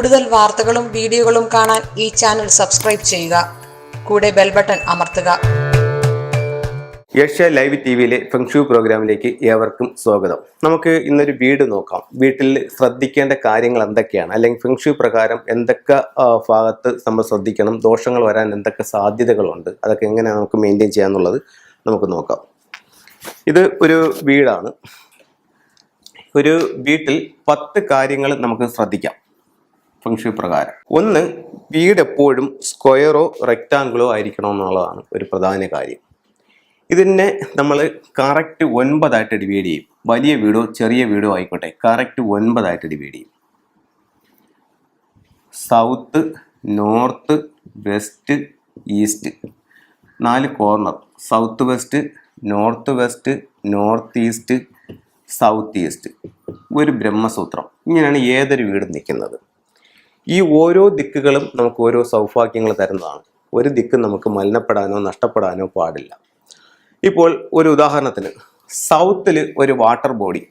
കൂടുതൽ വാർത്തകളും വീഡിയോകളും കാണാൻ ഈ ചാനൽ സബ്സ്ക്രൈബ് ചെയ്യുക. കൂടെ ബെൽ ബട്ടൺ അമർത്തുക. ഏഷ്യ ലൈവ് ടി വിയിലെ ഫെങ്ഷു പ്രോഗ്രാമിലേക്ക് ഏവർക്കും സ്വാഗതം. നമുക്ക് ഇന്നൊരു വീട് നോക്കാം. വീട്ടിൽ ശ്രദ്ധിക്കേണ്ട കാര്യങ്ങൾ എന്തൊക്കെയാണ്? അല്ലെങ്കിൽ ഫെങ്ഷു പ്രകാരം എന്തൊക്കെ ഭാഗത്ത് നമ്മൾ ശ്രദ്ധിക്കണം? ദോഷങ്ങൾ വരാൻ എന്തൊക്കെ സാധ്യതകളുണ്ട്? അതൊക്കെ എങ്ങനെയാണ് നമുക്ക് മെയിന്റെയിൻ ചെയ്യാന്നുള്ളത് നമുക്ക് നോക്കാം. ഇത് ഒരു വീടാണ്. ഒരു വീട്ടിൽ പത്ത് കാര്യങ്ങൾ നമുക്ക് ശ്രദ്ധിക്കാം. ഫംഗ്ഷൻ പ്രകാരം. ഒന്ന് വീട് എപ്പോഴും സ്ക്വയറോ റെക്റ്റാങ്കിളോ ആയിരിക്കണം എന്നുള്ളതാണ് ഒരു പ്രധാന കാര്യം. ഇതിനെ നമ്മൾ കറക്റ്റ് ഒൻപതായിട്ട് ഡിവൈഡ് ചെയ്യും. വലിയ വീടോ ചെറിയ വീടോ ആയിക്കോട്ടെ കറക്റ്റ് ഒൻപതായിട്ട് ഡിവൈഡ് ചെയ്യും. South north west east. നാല് corner. South west north west north east south east. ഒരു ബ്രഹ്മസൂത്രം. ഇങ്ങനെയാണ് ഏതൊരു വീടും നിൽക്കുന്നത്. ഈ ഓരോ ദിക്കുകളും നമുക്ക് ഓരോ സൗഭാഗ്യങ്ങൾ തരുന്നതാണ്. ഒരു ദിക്ക് നമുക്ക് മലിനപ്പെടാനോ നഷ്ടപ്പെടാനോ പാടില്ല. ഇപ്പോൾ ഒരു ഉദാഹരണത്തിന് സൗത്തിൽ ഒരു വാട്ടർ ബോഡി.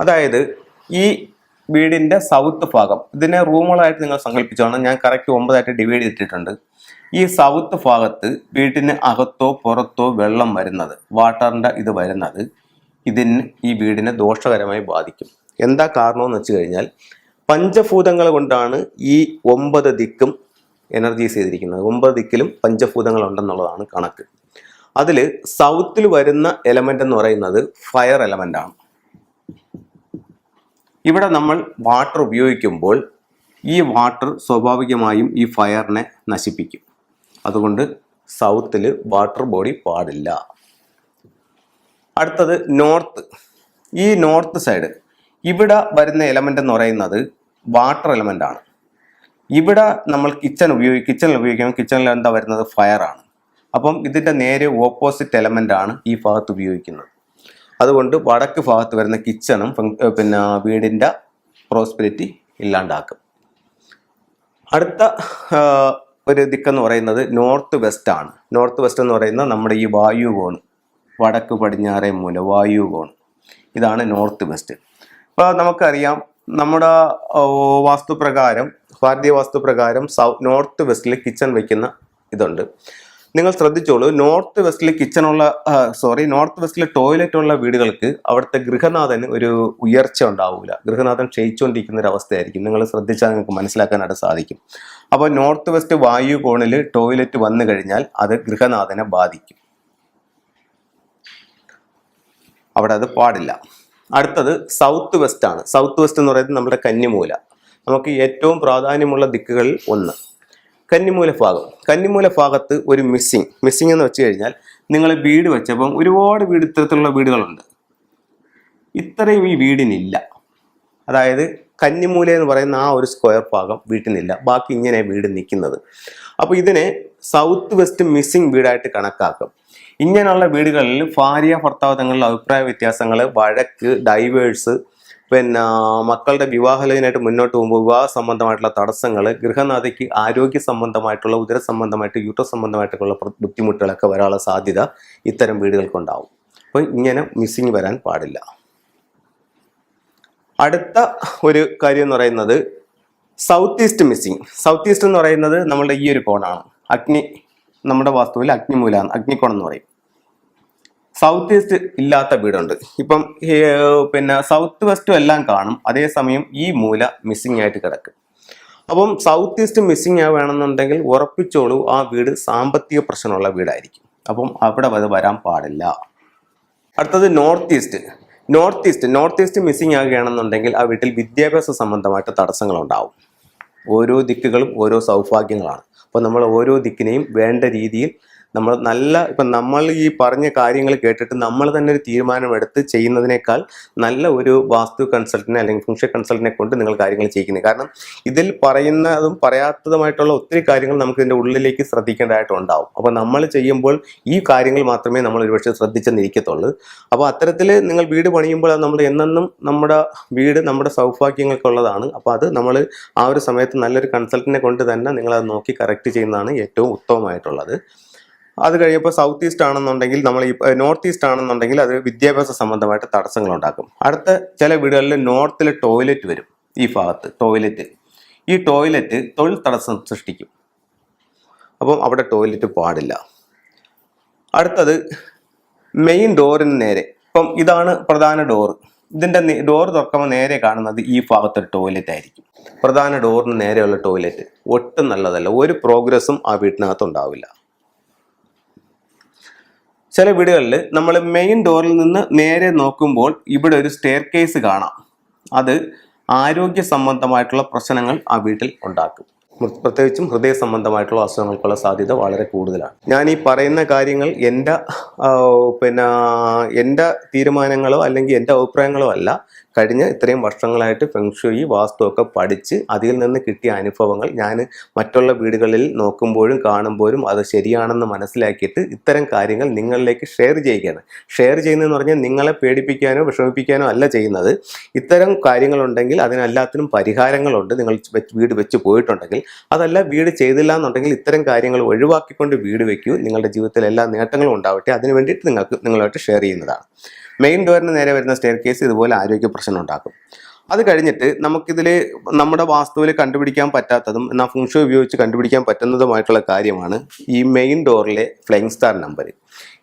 അതായത് ഈ വീടിന്റെ സൗത്ത് ഭാഗം ഇതിനെ റൂമുകളായിട്ട് നിങ്ങൾ സങ്കല്പിച്ചോണം ഞാൻ കറക്റ്റ് ഒമ്പതായിട്ട് ഡിവൈഡ് ചെയ്തിട്ടുണ്ട്. ഈ സൗത്ത് ഭാഗത്ത് വീട്ടിന് അകത്തോ പുറത്തോ വെള്ളം വരുന്നത് വാട്ടറിന്റെ ഇത് വരുന്നത് ഇതിന് ഈ വീടിനെ ദോഷകരമായി ബാധിക്കും. എന്താ കാരണമെന്ന് വെച്ച് കഴിഞ്ഞാൽ പഞ്ചഭൂതങ്ങൾ കൊണ്ടാണ് ഈ ഒമ്പത് ദിക്കും എനർജി ചെയ്തിരിക്കുന്നത്. ഒമ്പത് ദിക്കിലും പഞ്ചഭൂതങ്ങൾ ഉണ്ടെന്നുള്ളതാണ് കണക്ക്. അതിൽ സൗത്തിൽ വരുന്ന എലമെന്റ് എന്ന് പറയുന്നത് ഫയർ എലമെന്റ് ആണ്. ഇവിടെ നമ്മൾ വാട്ടർ ഉപയോഗിക്കുമ്പോൾ ഈ വാട്ടർ സ്വാഭാവികമായും ഈ ഫയറിനെ നശിപ്പിക്കും. അതുകൊണ്ട് സൗത്തിൽ വാട്ടർ ബോഡി പാടില്ല. അടുത്തത് നോർത്ത് ഈ നോർത്ത് സൈഡ് ഇവിടെ വരുന്ന എലമെന്റ് എന്ന് പറയുന്നത് വാട്ടർ എലമെന്റ് ആണ്. ഇവിടെ നമ്മൾ കിച്ചൺ ഉപയോഗിക്കും കിച്ചണിൽ ഉപയോഗിക്കുമ്പോൾ കിച്ചണിൽ എന്താ വരുന്നത്? ഫയർ ആണ്. അപ്പം ഇതിന്റെ നേരെ ഓപ്പോസിറ്റ് എലമെന്റ് ആണ് ഈ ഭാഗത്ത് ഉപയോഗിക്കുന്നത്. അതുകൊണ്ട് വടക്ക് ഭാഗത്ത് വരുന്ന കിച്ചണും പിന്നെ വീടിന്റെ പ്രോസ്പെരിറ്റി ഇല്ലാണ്ടാക്കും. അടുത്ത ഒരു ദിക്കെന്ന് പറയുന്നത് നോർത്ത് വെസ്റ്റ് ആണ്. നോർത്ത് വെസ്റ്റ് എന്ന് പറയുന്നത് നമ്മുടെ ഈ വായു കോണ്. വടക്ക് പടിഞ്ഞാറേ മൂല വായു കോണ്. ഇതാണ് നോർത്ത് വെസ്റ്റ് അപ്പോൾ നമുക്കറിയാം നമ്മുടെ വാസ്തുപ്രകാരം ഭാരതീയ വാസ്തുപ്രകാരം സൗത്ത് നോർത്ത് വെസ്റ്റിൽ കിച്ചൺ വെക്കുന്ന ഇതുണ്ട്. നിങ്ങൾ ശ്രദ്ധിച്ചോളൂ നോർത്ത് വെസ്റ്റിൽ കിച്ചണുള്ള സോറി നോർത്ത് വെസ്റ്റിൽ ടോയ്ലറ്റ് ഉള്ള വീടുകൾക്ക് അവിടുത്തെ ഗൃഹനാഥന് ഒരു ഉയർച്ച ഉണ്ടാവില്ല ഗൃഹനാഥൻ ക്ഷയിച്ചുകൊണ്ടിരിക്കുന്ന ഒരു അവസ്ഥയായിരിക്കും നിങ്ങൾ ശ്രദ്ധിച്ചാൽ നിങ്ങൾക്ക് മനസ്സിലാക്കാനായിട്ട് സാധിക്കും. അപ്പോൾ നോർത്ത് വെസ്റ്റ് വായു കോണിൽ ടോയ്ലറ്റ് വന്നു കഴിഞ്ഞാൽ അത് ഗൃഹനാഥനെ ബാധിക്കും. അവിടെ അത് പാടില്ല. അടുത്തത് സൗത്ത് വെസ്റ്റ് ആണ്. സൗത്ത് വെസ്റ്റ് എന്ന് പറയുന്നത് നമ്മുടെ കന്നിമൂല. നമുക്ക് ഏറ്റവും പ്രാധാന്യമുള്ള ദിക്കുകളിൽ ഒന്ന്. കന്നിമൂല ഭാഗം. കന്നിമൂല ഭാഗത്ത് ഒരു മിസ്സിങ് മിസ്സിങ് എന്ന് വെച്ച് കഴിഞ്ഞാൽ നിങ്ങൾ വീട് വെച്ചപ്പം ഒരുപാട് വീട് ഇത്തരത്തിലുള്ള വീടുകളുണ്ട്. ഇത്രയും ഈ വീടിനില്ല. അതായത് കന്നിമൂല എന്ന് പറയുന്ന ആ ഒരു സ്ക്വയർ ഭാഗം വീട്ടിനില്ല. ബാക്കി ഇങ്ങനെ വീട് നിൽക്കുന്നത്. അപ്പോൾ ഇതിനെ സൗത്ത് വെസ്റ്റ് മിസ്സിങ് വീടായിട്ട് കണക്കാക്കും. ഇങ്ങനെയുള്ള വീടുകളിൽ ഭാര്യ ഭർത്താവ് തങ്ങളുടെ അഭിപ്രായ വ്യത്യാസങ്ങൾ വഴക്ക് ഡൈവേഴ്സ് പിന്നെ മക്കളുടെ വിവാഹലതിനായിട്ട് മുന്നോട്ട് പോകുമ്പോൾ വിവാഹ സംബന്ധമായിട്ടുള്ള തടസ്സങ്ങൾ ഗൃഹനാഥയ്ക്ക് ആരോഗ്യ സംബന്ധമായിട്ടുള്ള ഉദര സംബന്ധമായിട്ട് യൂട്രസ് സംബന്ധമായിട്ടുള്ള ബുദ്ധിമുട്ടുകളൊക്കെ വരാനുള്ള സാധ്യത ഇത്തരം വീടുകൾക്കുണ്ടാവും അപ്പോൾ ഇങ്ങനെ മിസ്സിങ് വരാൻ പാടില്ല. അടുത്ത ഒരു കാര്യം എന്ന് പറയുന്നത് south east missing south east എന്ന് പറയുന്നത് നമ്മളുടെ ഈ ഒരു കോണാണ്. അഗ്നി നമ്മുടെ വാസ്തുവിൽ അഗ്നിമൂലാണ് അഗ്നിക്കോണം എന്ന് പറയും. സൗത്ത് ഈസ്റ്റ് ഇല്ലാത്ത വീടുണ്ട്. ഇപ്പം പിന്നെ സൗത്ത് വെസ്റ്റും എല്ലാം കാണും. അതേസമയം ഈ മൂല മിസ്സിംഗ് ആയിട്ട് കിടക്കും. അപ്പം സൗത്ത് ഈസ്റ്റ് മിസ്സിംഗ് ആവുകയാണെന്നുണ്ടെങ്കിൽ ഉറപ്പിച്ചോളൂ ആ വീട് സാമ്പത്തിക പ്രശ്നമുള്ള വീടായിരിക്കും. അപ്പം അവിടെ അത് വരാൻ പാടില്ല. അടുത്തത് north east north east north east missing ആകുകയാണെന്നുണ്ടെങ്കിൽ ആ വീട്ടിൽ വിദ്യാഭ്യാസ സംബന്ധമായിട്ട് തടസ്സങ്ങളുണ്ടാവും. ഓരോ ദിക്കുകളും ഓരോ സൗഭാഗ്യങ്ങളാണ്. അപ്പോൾ നമ്മൾ ഓരോ ദിക്കിനെയും വേണ്ട രീതിയിൽ നമ്മൾ നല്ല ഇപ്പം നമ്മൾ ഈ പറഞ്ഞ കാര്യങ്ങൾ കേട്ടിട്ട് നമ്മൾ തന്നെ ഒരു തീരുമാനമെടുത്ത് ചെയ്യുന്നതിനേക്കാൾ നല്ല ഒരു വാസ്തു കൺസൾട്ടിനെ അല്ലെങ്കിൽ ഫംഗ്ഷൻ കൺസൾട്ടിനെ കൊണ്ട് നിങ്ങൾ കാര്യങ്ങൾ ചെയ്യിക്കുന്നത് കാരണം ഇതിൽ പറയുന്നതും പറയാത്തതുമായിട്ടുള്ള ഒത്തിരി കാര്യങ്ങൾ നമുക്ക് ഇതിന്റെ ഉള്ളിലേക്ക് ശ്രദ്ധിക്കേണ്ടതായിട്ടുണ്ടാവും. അപ്പോൾ നമ്മൾ ചെയ്യുമ്പോൾ ഈ കാര്യങ്ങൾ മാത്രമേ നമ്മൾ ഒരുപക്ഷെ ശ്രദ്ധിച്ചെന്നിരിക്കത്തുള്ളൂ. അപ്പോൾ അത്തരത്തിൽ നിങ്ങൾ വീട് പണിയുമ്പോൾ അത് നമ്മൾ എന്നെന്നും നമ്മുടെ വീട് നമ്മുടെ സൗഭാഗ്യങ്ങൾക്കുള്ളതാണ് അപ്പോൾ അത് നമ്മൾ ആ ഒരു സമയത്ത് നല്ലൊരു കൺസൾട്ടിനെ കൊണ്ട് തന്നെ നിങ്ങളത് നോക്കി കറക്റ്റ് ചെയ്യുന്നതാണ് ഏറ്റവും ഉത്തമമായിട്ടുള്ളത്. അത് കഴിയുമ്പോൾ സൗത്ത് ഈസ്റ്റ് ആണെന്നുണ്ടെങ്കിൽ നമ്മൾ ഈ നോർത്ത് ഈസ്റ്റ് ആണെന്നുണ്ടെങ്കിൽ അത് വിദ്യാഭ്യാസ സംബന്ധമായിട്ട് തടസ്സങ്ങൾ ഉണ്ടാക്കും അടുത്ത ചില വീടുകളിൽ നോർത്തിൽ ടോയ്ലറ്റ് വരും ഈ ഭാഗത്ത് ടോയ്ലറ്റ് ഈ ടോയ്ലറ്റ് തൊഴിൽ തടസ്സം സൃഷ്ടിക്കും. അപ്പം അവിടെ ടോയ്ലറ്റ് പാടില്ല. അടുത്തത് മെയിൻ ഡോറിന് നേരെ. ഇപ്പം ഇതാണ് പ്രധാന ഡോർ ഇതിന്റെ ഡോർ തുറക്കുമ്പോൾ നേരെ കാണുന്നത് ഈ ഭാഗത്തൊരു ടോയ്ലറ്റ് ആയിരിക്കും. പ്രധാന ഡോറിന് നേരെയുള്ള ടോയ്ലറ്റ് ഒട്ടും നല്ലതല്ല. ഒരു പ്രോഗ്രസ്സും ആ വീട്ടിനകത്ത് ഉണ്ടാവില്ല. ചില വീടുകളിൽ നമ്മൾ മെയിൻ ഡോറിൽ നിന്ന് നേരെ നോക്കുമ്പോൾ ഇവിടെ ഒരു സ്റ്റെയർ കേസ് കാണാം. അത് ആരോഗ്യ സംബന്ധമായിട്ടുള്ള പ്രശ്നങ്ങൾ ആ വീട്ടിൽ ഉണ്ടാക്കും. പ്രത്യേകിച്ചും ഹൃദയ സംബന്ധമായിട്ടുള്ള അസുഖങ്ങൾക്കുള്ള സാധ്യത വളരെ കൂടുതലാണ്. ഞാൻ ഈ പറയുന്ന കാര്യങ്ങൾ എന്റെ പിന്നെ എന്റെ തീരുമാനങ്ങളോ അല്ലെങ്കിൽ എന്റെ അഭിപ്രായങ്ങളോ അല്ല. കഴിഞ്ഞ ഇത്രയും വർഷങ്ങളായിട്ട് ഫെങ്ഷുയി വാസ്തുവൊക്കെ പഠിച്ച് അതിൽ നിന്ന് കിട്ടിയ അനുഭവങ്ങൾ ഞാൻ മറ്റുള്ള വീടുകളിൽ നോക്കുമ്പോഴും കാണുമ്പോഴും അത് ശരിയാണെന്ന് മനസ്സിലാക്കിയിട്ട് ഇത്തരം കാര്യങ്ങൾ നിങ്ങളിലേക്ക് ഷെയർ ചെയ്യുകയാണ്. ഷെയർ ചെയ്യുന്നതെന്ന് പറഞ്ഞാൽ നിങ്ങളെ പേടിപ്പിക്കാനോ വിഷമിപ്പിക്കാനോ അല്ല ചെയ്യുന്നത്. ഇത്തരം കാര്യങ്ങളുണ്ടെങ്കിൽ അതിനെല്ലാത്തിനും പരിഹാരങ്ങളുണ്ട്. നിങ്ങൾ വീട് വെച്ച് പോയിട്ടുണ്ടെങ്കിൽ അതല്ല വീട് ചെയ്തില്ല എന്നുണ്ടെങ്കിൽ ഇത്തരം കാര്യങ്ങൾ ഒഴിവാക്കിക്കൊണ്ട് വീട് വെക്കൂ. നിങ്ങളുടെ ജീവിതത്തിൽ എല്ലാ നേട്ടങ്ങളും ഉണ്ടാവട്ടെ. അതിന് വേണ്ടിയിട്ട് നിങ്ങൾക്ക് നിങ്ങളുമായിട്ട് ഷെയർ ചെയ്യുന്നതാണ്. മെയിൻ ഡോറിന് നേരെ വരുന്ന സ്റ്റെയർ കേസ് ഇതുപോലെ ആരോഗ്യ പ്രശ്നം ഉണ്ടാക്കും. അത് കഴിഞ്ഞിട്ട് നമുക്കിതിൽ നമ്മുടെ വാസ്തുവിൽ കണ്ടുപിടിക്കാൻ പറ്റാത്തതും എന്നാൽ ഫുങ്ഷു ഉപയോഗിച്ച് കണ്ടുപിടിക്കാൻ പറ്റുന്നതുമായിട്ടുള്ള കാര്യമാണ് ഈ മെയിൻ ഡോറിലെ ഫ്ലൈങ് സ്റ്റാർ നമ്പർ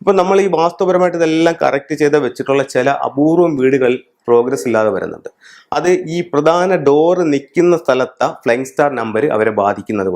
ഇപ്പം നമ്മൾ ഈ വാസ്തുപരമായിട്ട് ഇതെല്ലാം കറക്റ്റ് ചെയ്ത് വെച്ചിട്ടുള്ള ചില അപൂർവം വീടുകൾ പ്രോഗ്രസ് ഇല്ലാതെ വരുന്നുണ്ട്. അത് ഈ പ്രധാന ഡോറ് നിൽക്കുന്ന സ്ഥലത്തെ ഫ്ലൈങ് സ്റ്റാർ നമ്പർ അവരെ ബാധിക്കുന്നത്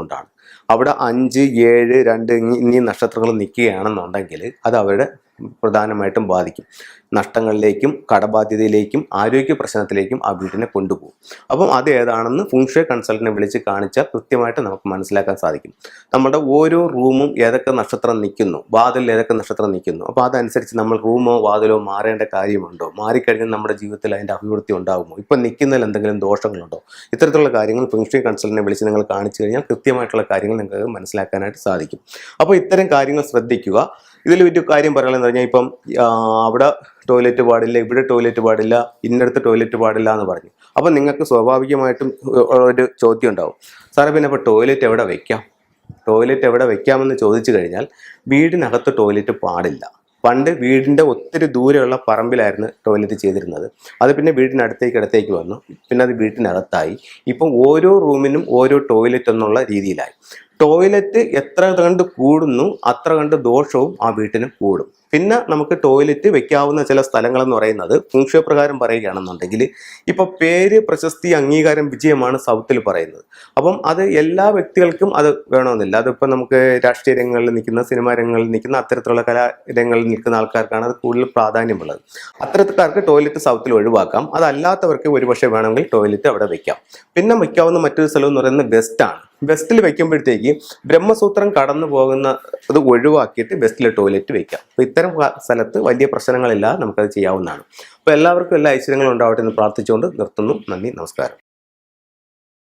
അവിടെ അഞ്ച് ഏഴ് രണ്ട് എന്നീ നക്ഷത്രങ്ങൾ നിൽക്കുകയാണെന്നുണ്ടെങ്കിൽ അത് അവരുടെ പ്രധാനമായിട്ടും ബാധിക്കും. നഷ്ടങ്ങളിലേക്കും കടബാധ്യതയിലേക്കും ആരോഗ്യ പ്രശ്നത്തിലേക്കും ആ വീടിനെ കൊണ്ടുപോകും. അപ്പം അത് ഏതാണെന്ന് ഫുങ്ഷെ കൺസൾട്ടിനെ വിളിച്ച് കാണിച്ചാൽ കൃത്യമായിട്ട് നമുക്ക് മനസ്സിലാക്കാൻ സാധിക്കും. നമ്മുടെ ഓരോ റൂമും ഏതൊക്കെ നക്ഷത്രം നിൽക്കുന്നു വാതിലിൽ ഏതൊക്കെ നക്ഷത്രം നിൽക്കുന്നു അപ്പോൾ അതനുസരിച്ച് നമ്മൾ റൂമോ വാതിലോ മാറേണ്ട കാര്യമുണ്ടോ? മാറിക്കഴിഞ്ഞാൽ നമ്മുടെ ജീവിതത്തിൽ അതിന്റെ അഭിവൃദ്ധി ഉണ്ടാകുമോ? ഇപ്പം നിൽക്കുന്നതിൽ എന്തെങ്കിലും ദോഷങ്ങളുണ്ടോ? ഇത്തരത്തിലുള്ള കാര്യങ്ങൾ ഫുങ്ഷെ കൺസൾട്ടിനെ വിളിച്ച് നിങ്ങൾ കാണിച്ചു കഴിഞ്ഞാൽ കൃത്യമായിട്ടുള്ള കാര്യങ്ങൾ നിങ്ങൾക്ക് മനസ്സിലാക്കാനായിട്ട് സാധിക്കും. അപ്പോൾ ഇത്തരം കാര്യങ്ങൾ ശ്രദ്ധിക്കുക. ഇതിൽ വലിയ കാര്യം പറയാനെന്ന് പറഞ്ഞാൽ ഇപ്പം അവിടെ ടോയ്ലറ്റ് പാടില്ല ഇവിടെ ടോയ്ലറ്റ് പാടില്ല ഇന്നടത്ത് ടോയ്ലറ്റ് പാടില്ല എന്ന് പറഞ്ഞു. അപ്പം നിങ്ങൾക്ക് സ്വാഭാവികമായിട്ടും ഒരു ചോദ്യം ഉണ്ടാവും. സാറേ പിന്നെ അപ്പോൾ ടോയ്ലറ്റ് എവിടെ വെക്കാം? ടോയ്ലറ്റ് എവിടെ വെക്കാമെന്ന് ചോദിച്ചു കഴിഞ്ഞാൽ വീടിനകത്ത് ടോയ്ലറ്റ് പാടില്ല. പണ്ട് വീടിന്റെ ഒത്തിരി ദൂരെയുള്ള പറമ്പിലായിരുന്നു ടോയ്ലറ്റ് ചെയ്തിരുന്നത്. അത് പിന്നെ വീടിനടുത്തേക്ക് അടുത്തേക്ക് വന്നു. പിന്നെ അത് വീട്ടിനകത്തായി. ഇപ്പം ഓരോ റൂമിനും ഓരോ ടോയ്ലറ്റ് എന്നുള്ള രീതിയിലായി. ടോയ്ലറ്റ് എത്ര കണ്ട് കൂടുന്നു അത്ര കണ്ട് ദോഷവും ആ വീട്ടിന് കൂടും. പിന്നെ നമുക്ക് ടോയ്ലറ്റ് വെക്കാവുന്ന ചില സ്ഥലങ്ങൾ എന്ന് പറയുന്നത് ഫുങ്ഷോ പ്രകാരം പറയുകയാണെന്നുണ്ടെങ്കിൽ ഇപ്പൊ പേര് പ്രശസ്തി അംഗീകാരം വിജയമാണ് സൗത്തിൽ പറയുന്നത്. അപ്പം അത് എല്ലാ വ്യക്തികൾക്കും അത് വേണമെന്നില്ല. അതിപ്പോൾ നമുക്ക് രാഷ്ട്രീയ രംഗങ്ങളിൽ നിൽക്കുന്ന സിനിമാ രംഗങ്ങളിൽ നിൽക്കുന്ന അത്തരത്തിലുള്ള കലാരംഗങ്ങളിൽ നിൽക്കുന്ന ആൾക്കാർക്കാണ് അത് കൂടുതൽ പ്രാധാന്യമുള്ളത്. അത്തരക്കാർക്ക് ടോയ്ലറ്റ് സൗത്തിൽ ഒഴിവാക്കാം. അതല്ലാത്തവർക്ക് ഒരുപക്ഷെ വേണമെങ്കിൽ ടോയ്ലറ്റ് അവിടെ വെക്കാം. പിന്നെ വയ്ക്കാവുന്ന മറ്റൊരു സ്ഥലം എന്ന് പറയുന്നത് വെസ്റ്റാണ് വെസ്റ്റിൽ വെക്കുമ്പോഴത്തേക്ക് ബ്രഹ്മസൂത്രം കടന്നു പോകുന്ന അത് ഒഴിവാക്കിയിട്ട് വെസ്റ്റിൽ ടോയ്ലറ്റ് വെക്കാം. അപ്പോൾ ക- സ്ഥലത്ത് വലിയ പ്രശ്നങ്ങളില്ലാതെ നമുക്കത് ചെയ്യാവുന്നതാണ്. അപ്പോൾ എല്ലാവർക്കും എല്ലാ ഐശ്വര്യങ്ങളും ഉണ്ടാവട്ടെ എന്ന് പ്രാർത്ഥിച്ചുകൊണ്ട് നിർത്തുന്നു. നന്ദി നമസ്കാരം.